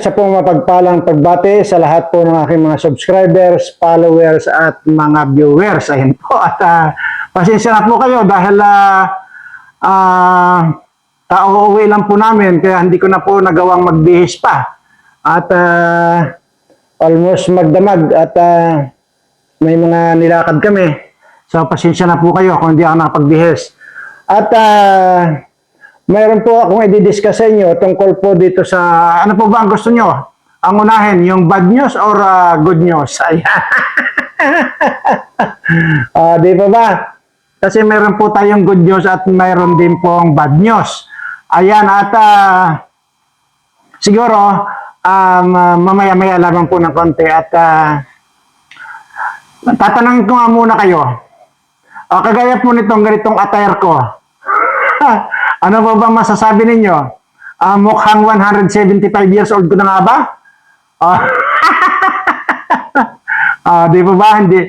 isa pong mapagpalang pagbati sa lahat po ng aking mga subscribers, followers at mga viewers. Ayun po. At uh, pasensya na po kayo dahil uh, uh, kauuwi lang po namin kaya hindi ko na po nagawang magbihis pa. At ah, almost magdamag at ah, may mga nilakad kami. So pasensya na po kayo kung hindi ako nakapagbihis. At ah, mayroon po akong i-discuss sa inyo tungkol po dito sa ano po ba ang gusto nyo? Ang unahin, yung bad news or ah, good news? Ayan. Ah, di ba ba? Kasi meron po tayong good news at mayroon din pong bad news. Ayan, at ah, siguro, um, mamaya-maya lamang po ng konti at ah, tatanungin ko nga muna kayo. Ah, kagaya po nitong ganitong attire ko. ano po ba masasabi ninyo? Ah, mukhang 175 years old ko na nga ba? Ah, ah, di po ba? Hindi.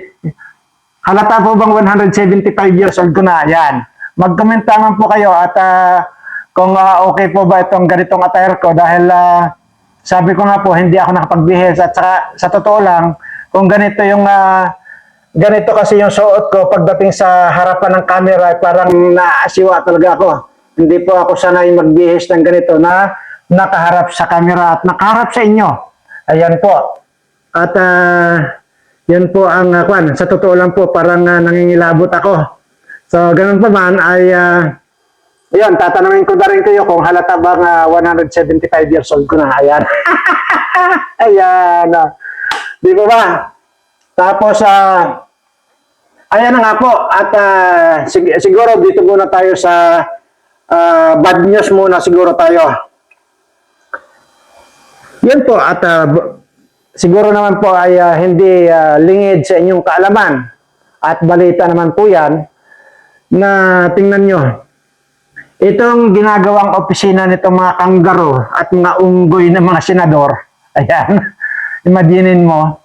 Halata po bang 175 years old ko na? Yan. Mag-comment naman po kayo at ah, kung ah, okay po ba itong ganitong attire ko dahil ah, sabi ko nga po hindi ako nakapagbihis at saka, sa totoo lang kung ganito yung ah, ganito kasi yung suot ko pagdating sa harapan ng camera parang naasiwa talaga ako. Hindi po ako sanay magbihis ng ganito na nakaharap sa camera at nakaharap sa inyo. Ayan po. At ah, yan po ang uh, kwan. Sa totoo lang po, parang uh, nangingilabot ako. So, ganun pa man ay, uh, yun, tatanungin ko na rin kayo kung halata bang uh, 175 years old ko na. Ayan. Ayan. Uh, di ba ba? Tapos, ah, ayan na nga po. At ah, sig- siguro dito muna tayo sa ah, bad news muna siguro tayo. Yan po. At b- siguro naman po ay ah, hindi ah, lingid sa inyong kaalaman. At balita naman po yan na tingnan nyo. Itong ginagawang opisina nitong mga kanggaro at mga unggoy ng mga senador. Ayan. Imaginin mo,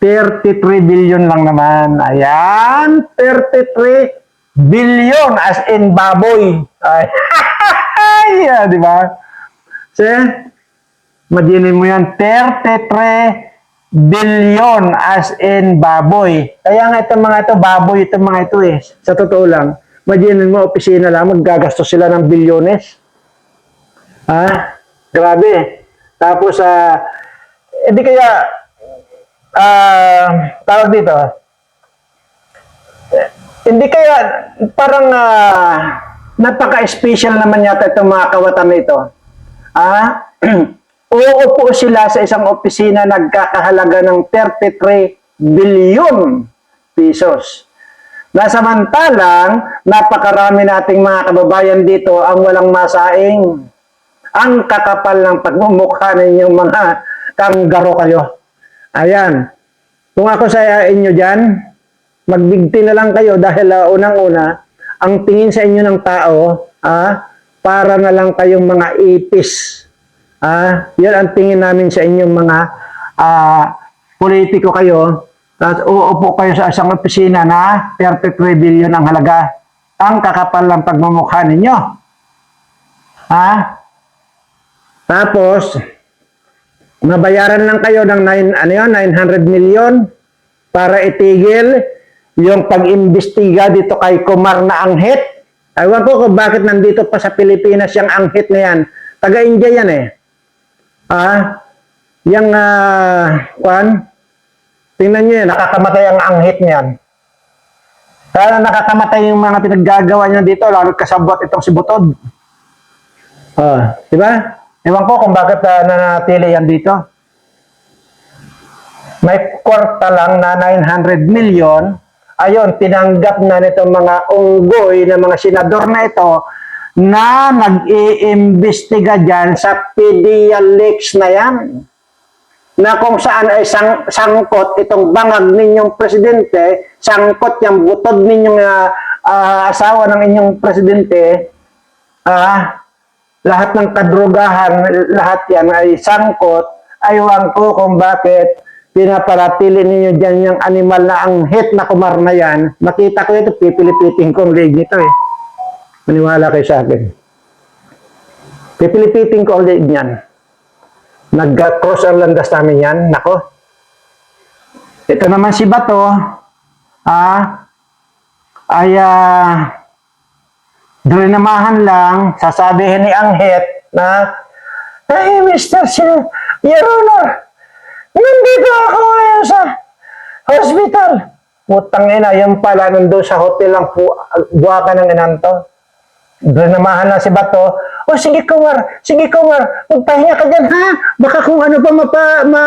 33 billion lang naman. Ayan, 33 billion as in baboy. Ay, yeah, di ba? See? Imaginin mo yan, 33 billion as in baboy. Kaya nga itong mga ito, baboy itong mga ito eh. Sa totoo lang, imaginin mo, opisina lang, maggagastos sila ng bilyones. Ha? Grabe. Tapos, ah, edi kaya, ah, tawag dito, eh, hindi kaya, parang, ah, napaka-special naman yata itong mga kawatan nito. Ah, uupo sila sa isang opisina nagkakahalaga ng 33 billion pesos. Na samantalang, napakarami nating mga kababayan dito ang walang masaing. Ang kakapal ng pagmumukha ninyong mga kanggaro kayo. Ayan. Kung ako sa inyo dyan, magbigti na lang kayo dahil ah, unang-una, ang tingin sa inyo ng tao, ah, para na lang kayong mga ipis. Ah, yan ang tingin namin sa inyong mga ah, politiko kayo. Tapos uupo kayo sa isang opisina na 33 billion ang halaga. Ang kakapal ng pagmumukha ninyo. Ha? Tapos, mabayaran lang kayo ng 9, ano yun, 900 million para itigil yung pag-imbestiga dito kay Kumar na Anghit. Ewan ko kung bakit nandito pa sa Pilipinas yung Anghit na yan. Taga-India yan eh. Ah, yung ah, kwan, tingnan nyo yan, nakakamatay ang anghit niyan. Kaya nakakamatay yung mga pinaggagawa niya dito, lalo kasabot itong si Butod. Ah, di ba? Ewan ko kung bakit uh, nanatili yan dito. May kwarta lang na 900 million. Ayun, tinanggap na nitong mga unggoy ng mga senador na ito na nag-iimbestiga dyan sa PDEA leaks na yan. Na kung saan ay sang, sangkot itong bangag ninyong presidente, sangkot yung butod ninyong ah, ah, asawa ng inyong presidente, ah, lahat ng kadrugahan, lahat yan ay sangkot, aywan ko kung bakit pinaparatili ninyo dyan yung animal na ang hit na kumar na yan. Makita ko ito, pipilipitin ko ang leg nito eh. Maniwala kayo sa akin. Pipilipitin ko ang leg niyan. Nag-cross ang landas namin yan. Nako. Ito naman si Bato. Ah, ay ah, drinamahan lang, sasabihin ni Anghet na, Ay, Mr. Sin, Your Honor, nandito ako ngayon sa hospital. Putang ina, yung pala nandun sa hotel lang po, buwaka ng inanto. Drinamahan lang si Bato. O sige Kumar, sige Kumar, magpahinga ka dyan ha. Baka kung ano pa mapa, ma,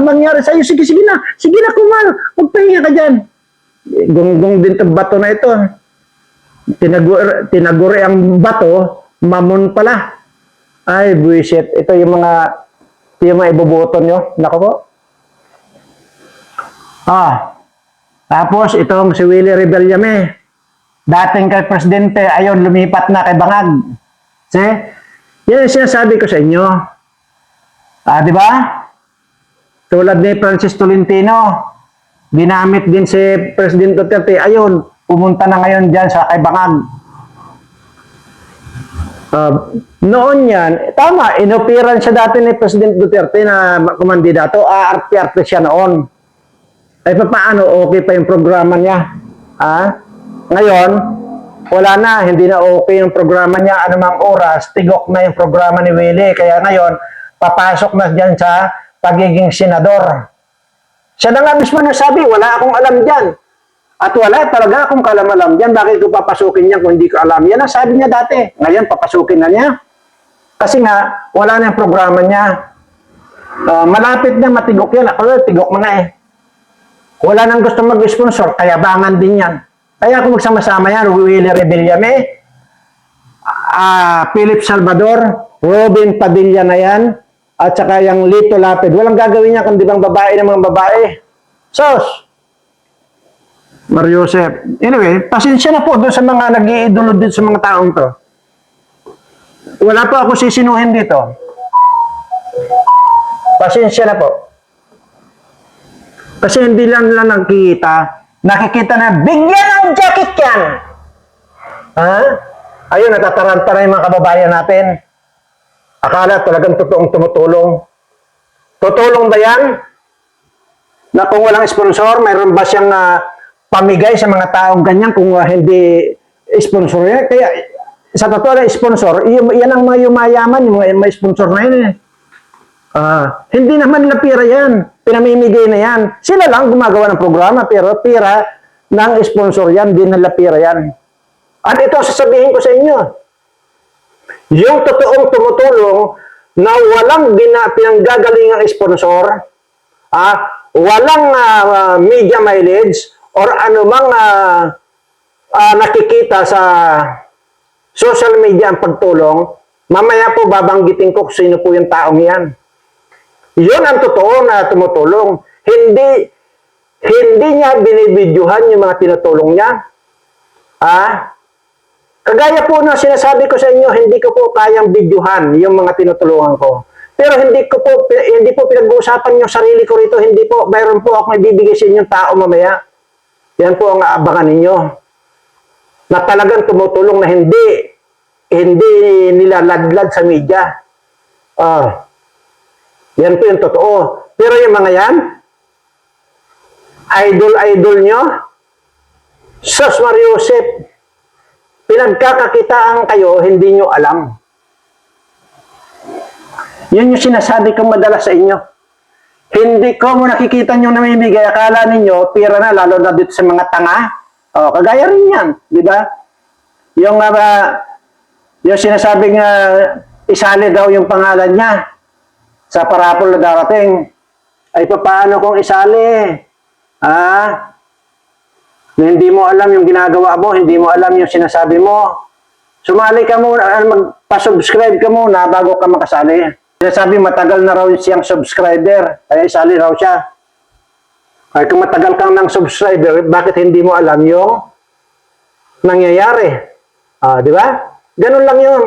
mangyari sa'yo, sige sige na, sige na Kumar, magpahinga ka dyan. Gunggong din itong bato na ito. Tinagur, tinaguri ang bato, mamon pala. Ay, buwisit. Ito yung mga, ito yung mga iboboto nyo. Nako po. Ah, tapos itong si Willie Rebellame. Dating kay Presidente, ayon lumipat na kay Bangag. See? Yan ang sinasabi ko sa inyo. Ah, di ba? Tulad ni Francis Tolentino, ginamit din si President Duterte. Ayun, pumunta na ngayon dyan sa kay Bangag. Ah, noon yan, tama, inopiran siya dati ni President Duterte na kumandidato, aarte-arte siya noon. Ay paano, okay pa yung programa niya. Ah? Ngayon, wala na, hindi na okay yung programa niya, anumang oras, tigok na yung programa ni Willie. Kaya ngayon, papasok na dyan sa pagiging senador. Siya na nga mismo nasabi, wala akong alam dyan. At wala talaga akong kalam-alam dyan. Bakit ko papasukin niya kung hindi ko alam? Yan ang sabi niya dati. Ngayon, papasukin na niya. Kasi nga, wala na yung programa niya. Ah, malapit na matigok yan. Ako, tigok mo na eh. Wala nang gusto mag-sponsor, kaya bangan din yan. Kaya kung magsama-sama yan, Willie Rebellame, ah Philip Salvador, Robin Padilla na yan, at saka yung Lito Lapid. Walang gagawin niya kundi bang babae ng mga babae. Sos! Mario Joseph. Anyway, pasensya na po doon sa mga nag-iidolo din sa mga taong to. Wala po ako sisinuhin dito. Pasensya na po. Kasi hindi lang nila nakikita, nakikita na bigyan ng jacket yan. Ha? Ayun, natataranta na yung mga kababayan natin. Akala talagang totoong tumutulong. Tutulong ba yan? Na kung walang sponsor, mayroon ba siyang ah, pamigay sa mga taong ganyan kung ah, hindi sponsor yan? Kaya sa totoo lang, sponsor, yan ang mga yumayaman, yung mga sponsor na yun eh. Ah, hindi naman nila pira yan. Pinamimigay na yan. Sila lang gumagawa ng programa, pero pira ng sponsor yan, di nila pira yan. At ito, sasabihin ko sa inyo, yung totoong tumutulong na walang gina, pinanggagalingang sponsor, ah, walang ah, media mileage, or anumang ah, ah, nakikita sa social media ang pagtulong, mamaya po babanggitin ko kung sino po yung taong yan. Yun ang totoo na tumutulong. Hindi hindi niya binibidyohan yung mga tinutulong niya. Ah? Kagaya po na sinasabi ko sa inyo, hindi ko po kayang bidyuhan yung mga tinutulungan ko. Pero hindi ko po hindi po pinag-uusapan yung sarili ko rito, hindi po mayroon po ako ibibigay sa inyong tao mamaya. Yan po ang aabangan ninyo. Na talagang tumutulong na hindi hindi nila ladlad sa media. Ah. Yan po yung totoo. Pero yung mga yan, idol-idol nyo, Sos Mariusep, pinagkakakitaan kayo, hindi nyo alam. Yun yung sinasabi kong madalas sa inyo. Hindi ko mo nakikita nyo namimigay, akala ninyo, pira na, lalo na dito sa mga tanga. O, kagaya rin yan, di ba? Yung, uh, yung sinasabing uh, isali daw yung pangalan niya sa parapol na darating, ay paano kung isali? Ah, na hindi mo alam yung ginagawa mo, hindi mo alam yung sinasabi mo. Sumali ka muna, ah, magpa-subscribe ka muna bago ka makasali. Sinasabi matagal na raw siyang subscriber, kaya isali raw siya. Ay kung matagal kang ng subscriber, bakit hindi mo alam yung nangyayari? Ah, di ba? Ganun lang yun.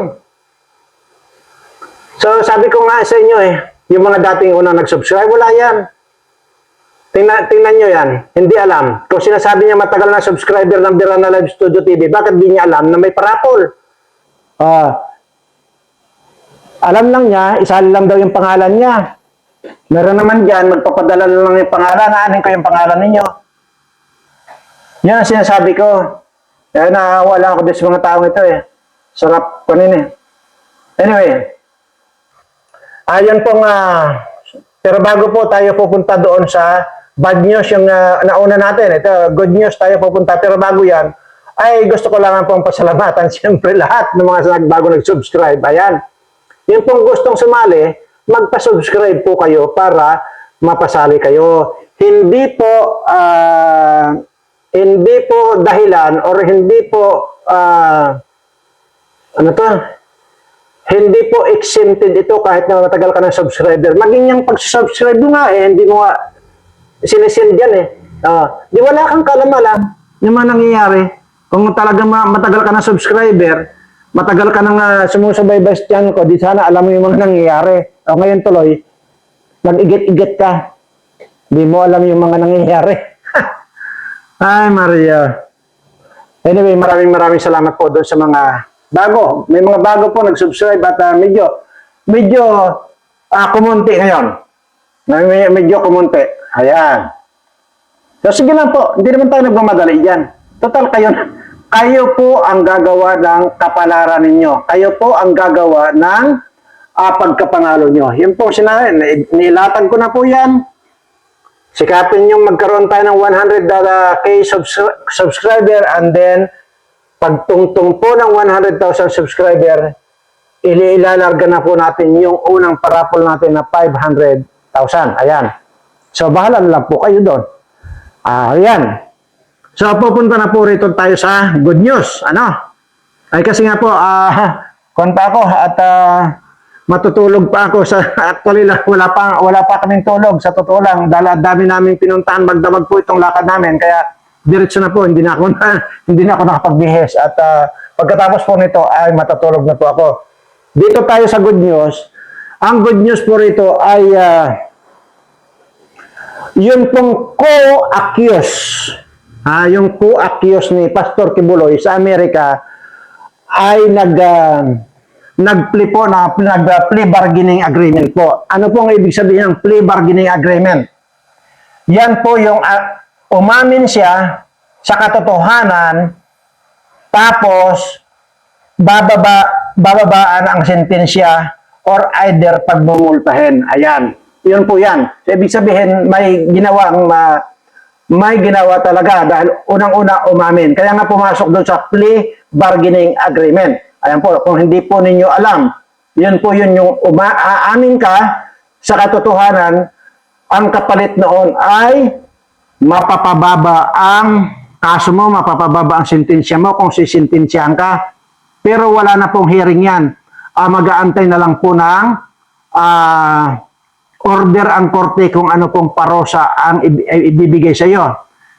So, sabi ko nga sa inyo eh, yung mga dating unang nag-subscribe, wala yan. Tingnan, tingnan nyo yan. Hindi alam. Kung sinasabi niya matagal na subscriber ng Birana Live Studio TV, bakit di niya alam na may parapol? Ah, alam lang niya, isali lang daw yung pangalan niya. Meron naman dyan, magpapadala lang yung pangalan. Aanin ko yung pangalan ninyo. Yan ang sinasabi ko. Kaya nakawala ako din sa mga taong ito eh. Sarap kunin eh. Anyway. Ayan pong, ah, pero bago po tayo pupunta doon sa bad news, yung ah, nauna natin. Ito, good news tayo pupunta. Pero bago yan, ay gusto ko lang pong pasalamatan siyempre lahat ng mga nagbago nag-subscribe. Ayan. Yung pong gustong sumali, magpa-subscribe po kayo para mapasali kayo. Hindi po ah, hindi po dahilan or hindi po ah, ano to? Hindi po exempted ito kahit na matagal ka ng subscriber. Maging yung pag-subscribe nga eh, hindi mo nga sinesend yan eh. Ah, di wala kang kalamalan yung mga nangyayari. Kung talagang ma- matagal ka ng subscriber, matagal ka nang uh, sumusubaybay sa channel ko, di sana alam mo yung mga nangyayari. O ngayon tuloy, nag-igit-igit ka. Di mo alam yung mga nangyayari. Ay, Maria. Anyway, maraming maraming salamat po doon sa mga bago. May mga bago po nag-subscribe at ah, medyo, medyo ah, kumunti ngayon. May, medyo kumunti. Ayan. So, sige lang po. Hindi naman tayo nagmamadali dyan. Total, kayo, kayo po ang gagawa ng kapalaran ninyo. Kayo po ang gagawa ng ah, pagkapangalo nyo. Yun po sinabi. ni- Nilatag ko na po yan. Sikapin nyo magkaroon tayo ng 100k subs- subscriber and then pagtungtong po ng 100,000 subscriber, ililalarga na po natin yung unang parapol natin na 500,000. Ayan. So, bahala na lang po kayo doon. Ah, ayan. So, pupunta na po rito tayo sa good news. Ano? Ay, kasi nga po, ah, konta ako at ah, matutulog pa ako sa actually la- wala pa wala pa kaming tulog sa totoo lang dahil dami naming pinuntahan magdamag po itong lakad namin kaya diretso na po hindi na ako na, hindi na ako nakapagbihes at ah, pagkatapos po nito ay matutulog na po ako dito tayo sa good news ang good news po rito ay ah, yun pong co-accuse ah yung co-accuse ni Pastor Kibuloy sa Amerika ay nag ah, nag-plea po na nag uh, plea bargaining agreement po. Ano po ang ibig sabihin ng plea bargaining agreement? Yan po yung uh, umamin siya sa katotohanan tapos bababa bababaan ang sentensya or either pagmumultahin. Ayan. Yun po yan. So, ibig sabihin may ginawang ma, may ginawa talaga dahil unang-una umamin. Kaya nga pumasok doon sa plea bargaining agreement. Ayan po, kung hindi po ninyo alam, yun po yun yung uma- aamin ka sa katotohanan, ang kapalit noon ay mapapababa ang kaso mo, mapapababa ang sentensya mo kung sisintensyahan ka. Pero wala na pong hearing yan. Ah, mag-aantay na lang po ng ah, order ang korte kung ano pong parosa ang ib- ay- ibibigay sa iyo.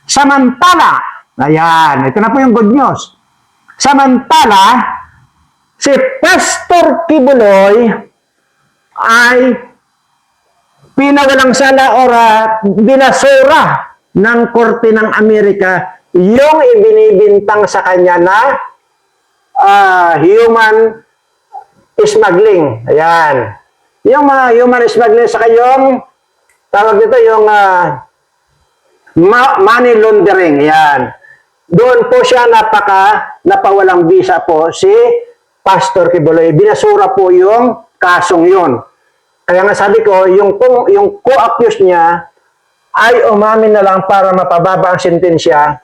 Samantala, ayan, ito na po yung good news. Samantala, si Pastor Kibuloy ay pinawalang sala or ah, binasura ng Korte ng Amerika yung ibinibintang sa kanya na ah, human smuggling. Ayan. Yung mga human smuggling sa kayong tawag dito yung ah, ma- money laundering. Ayan. Doon po siya napaka napawalang visa po si Pastor Kibuloy. Binasura po yung kasong yun. Kaya nga sabi ko, yung, yung co-accuse niya ay umamin na lang para mapababa ang sentensya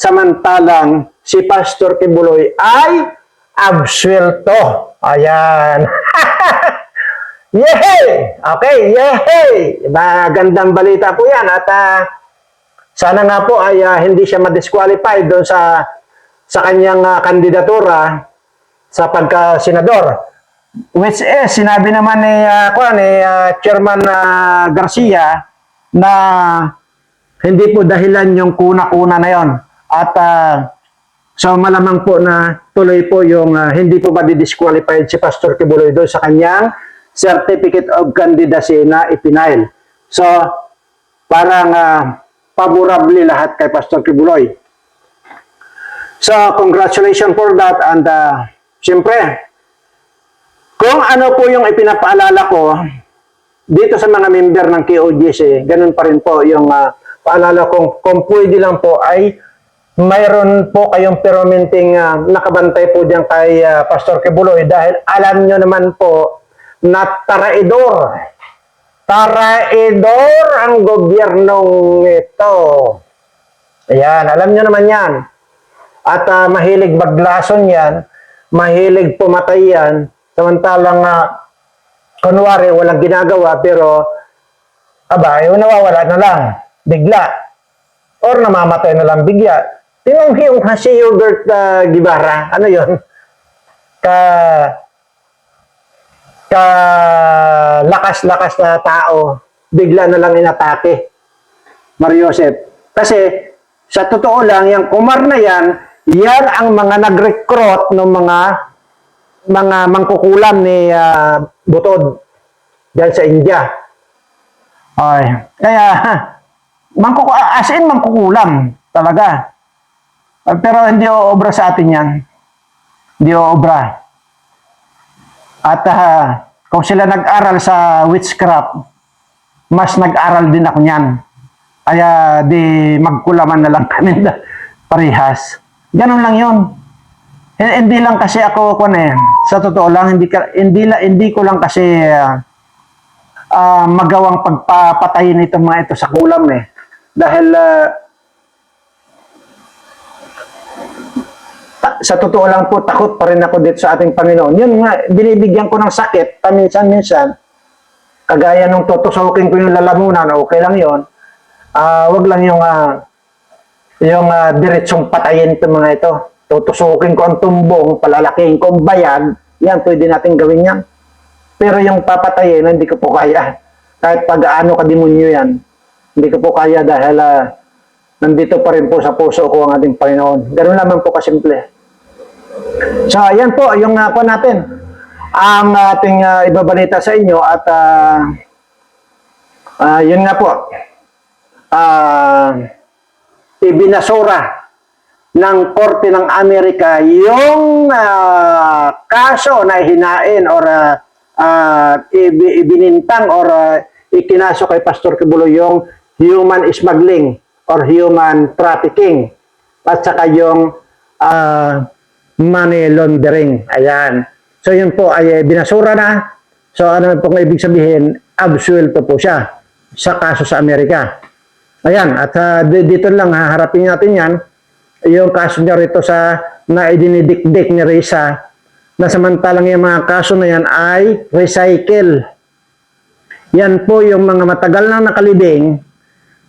samantalang si Pastor Kibuloy ay absuelto. Ayan. Yehey! Okay, yehey! Magandang balita po yan at ah, sana nga po ay ah, hindi siya ma-disqualify doon sa sa kanyang ah, kandidatura sa pagka-senador. Which is, sinabi naman ni, uh, ni ah, Chairman ah, Garcia na hindi po dahilan yung kuna-kuna na yon. At ah, so malamang po na tuloy po yung ah, hindi po ba disqualified si Pastor Kibuloy doon sa kanyang certificate of candidacy na ipinail. So, parang uh, favorably lahat kay Pastor Kibuloy. So, congratulations for that. And, uh, siyempre, kung ano po yung ipinapaalala ko, dito sa mga member ng KOGC, ganun pa rin po yung ah, paalala kong kung pwede lang po ay mayroon po kayong permanenteng ah, nakabantay po diyan kay ah, Pastor Kibuloy dahil alam nyo naman po na taraidor. Taraidor ang gobyernong ito. Ayan, alam nyo naman yan. At ah, mahilig maglason yan, mahilig pumatay yan, samantalang uh, kunwari walang ginagawa pero aba, yung nawawala na lang, bigla. Or namamatay na lang bigla. Mo yung si Hubert uh, Gibara, ano yon Ka ka lakas-lakas na tao, bigla na lang inatake. Mario Joseph. Kasi sa totoo lang, yung kumar na yan, yan ang mga nag-recruit ng mga mga mangkukulam ni ah, Butod dyan sa India. Ay, kaya mangkuku as in mangkukulam talaga. Ah, pero hindi obra sa atin yan. Hindi obra. At ah, kung sila nag-aral sa witchcraft, mas nag-aral din ako niyan. Kaya di magkulaman na lang kami parehas. Ganun lang yun. Hindi lang kasi ako kun eh, sa totoo lang hindi hindi la, hindi ko lang kasi ah, ah, magawang pagpapatayin itong mga ito sa kulam eh. Dahil ah, ta- sa totoo lang po, takot pa rin ako dito sa ating Panginoon. Yun nga, binibigyan ko ng sakit, paminsan-minsan, kagaya nung tutusukin ko yung lalamunan, okay lang yon Ah, wag lang yung ah, yung ah, diretsong patayin itong mga ito. Tutusukin ko ang tumbong, palalakihin ko ang bayag, yan, pwede natin gawin yan. Pero yung papatayin, hindi ko po kaya. Kahit pag-aano kademonyo yan, hindi ko po kaya dahil ah, nandito pa rin po sa puso ko ang ating Panginoon. Ganun naman po kasimple. So, ayan po, yung uh, po natin. Ang ating ah, ibabalita sa inyo at ah, ah, yun nga po, ah, ibinasura ng Korte ng Amerika yung ah, kaso na hinain or ah, ibi- ibinintang or ah, ikinaso kay Pastor Kibulo yung human smuggling or human trafficking at saka yung ah, money laundering. Ayan. So yun po ay eh, binasura na. So ano po ang ibig sabihin? Absuelto po siya sa kaso sa Amerika. Ayan, at di- dito lang haharapin natin yan. Yung kaso niya rito sa na idinidikdik ni Risa na samantalang yung mga kaso na yan ay recycle. Yan po yung mga matagal na nakalibing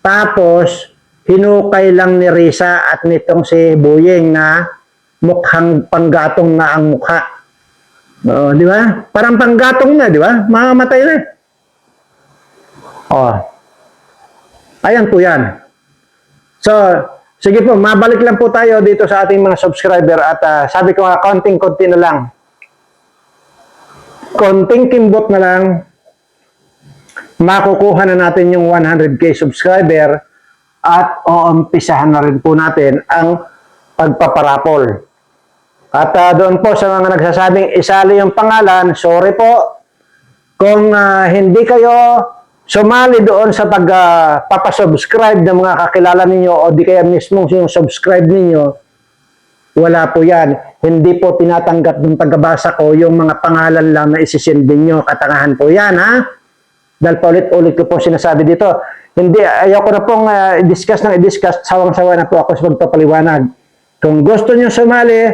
tapos hinukay lang ni Risa at nitong si Buyeng na mukhang panggatong na ang mukha. Oo, di ba? Parang panggatong na, di ba? Mamamatay na. Oh. Ayan po yan. So, sige po, mabalik lang po tayo dito sa ating mga subscriber at ah, sabi ko nga, konting-konti na lang. Konting kimbot na lang, makukuha na natin yung 100k subscriber at uumpisahan na rin po natin ang pagpaparapol. At ah, doon po sa mga nagsasabing isali yung pangalan, sorry po, kung ah, hindi kayo sumali doon sa pagpapasubscribe ng mga kakilala ninyo o di kaya mismo yung subscribe ninyo, wala po yan. Hindi po tinatanggap ng tagabasa ko yung mga pangalan lang na isisend ninyo. Katangahan po yan, ha? Dahil paulit-ulit ko po sinasabi dito. Hindi, ayoko na pong ah, i-discuss ng i-discuss. Sawang-sawa na po ako sa magpapaliwanag. Kung gusto nyo sumali,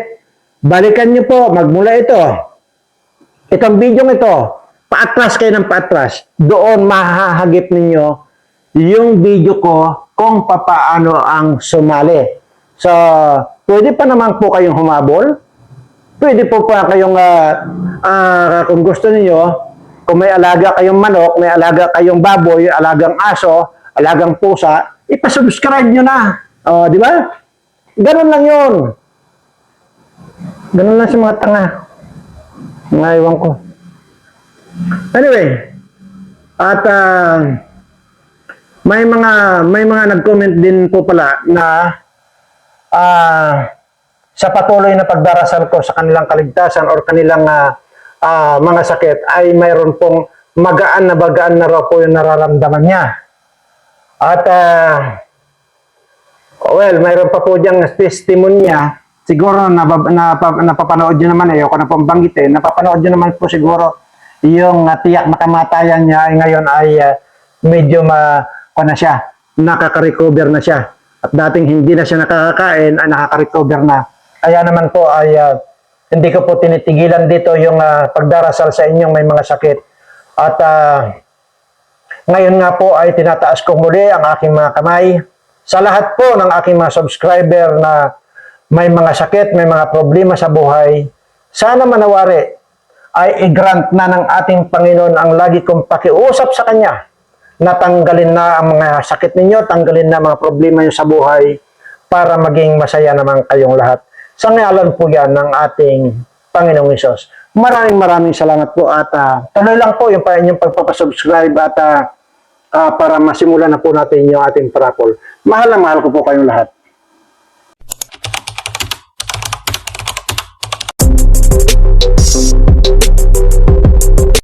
balikan nyo po, magmula ito. Itong video ito, paatras kayo ng paatras. Doon mahahagip ninyo yung video ko kung papaano ang sumali. So, pwede pa naman po kayong humabol. Pwede po pa kayong, ah, ah, kung gusto niyo kung may alaga kayong manok, may alaga kayong baboy, alagang aso, alagang pusa, ipasubscribe nyo na. O, di ba? Ganun lang yun. Ganun lang sa mga tanga. Mga ko. Anyway, at ah, may mga may mga nag-comment din po pala na ah, sa patuloy na pagdarasal ko sa kanilang kaligtasan or kanilang ah, ah, mga sakit ay mayroon pong magaan na bagaan na raw po yung nararamdaman niya. At ah, well, mayroon pa po diyang testimonya. Siguro nabab, napa, napapanood nyo naman, ayoko na pong banggitin, napapanood nyo naman po siguro yung ah, tiyak na kamatayan niya ay ngayon ay ah, medyo ma, ano na siya, nakaka-recover na siya. At dating hindi na siya nakakakain, ay nakaka-recover na. Kaya naman po ay ah, hindi ko po tinitigilan dito yung ah, pagdarasal sa inyong may mga sakit. At ah, ngayon nga po ay tinataas ko muli ang aking mga kamay sa lahat po ng aking mga subscriber na may mga sakit, may mga problema sa buhay. Sana manawari ay i-grant na ng ating Panginoon ang lagi kong pakiusap sa Kanya na tanggalin na ang mga sakit ninyo, tanggalin na mga problema nyo sa buhay para maging masaya naman kayong lahat. Sa ngalan po yan ng ating Panginoong Isos. Maraming maraming salamat po at uh, tuloy lang po yung para inyong pagpapasubscribe at uh, uh, para masimulan na po natin yung ating parapol. Mahal na mahal ko po kayong lahat.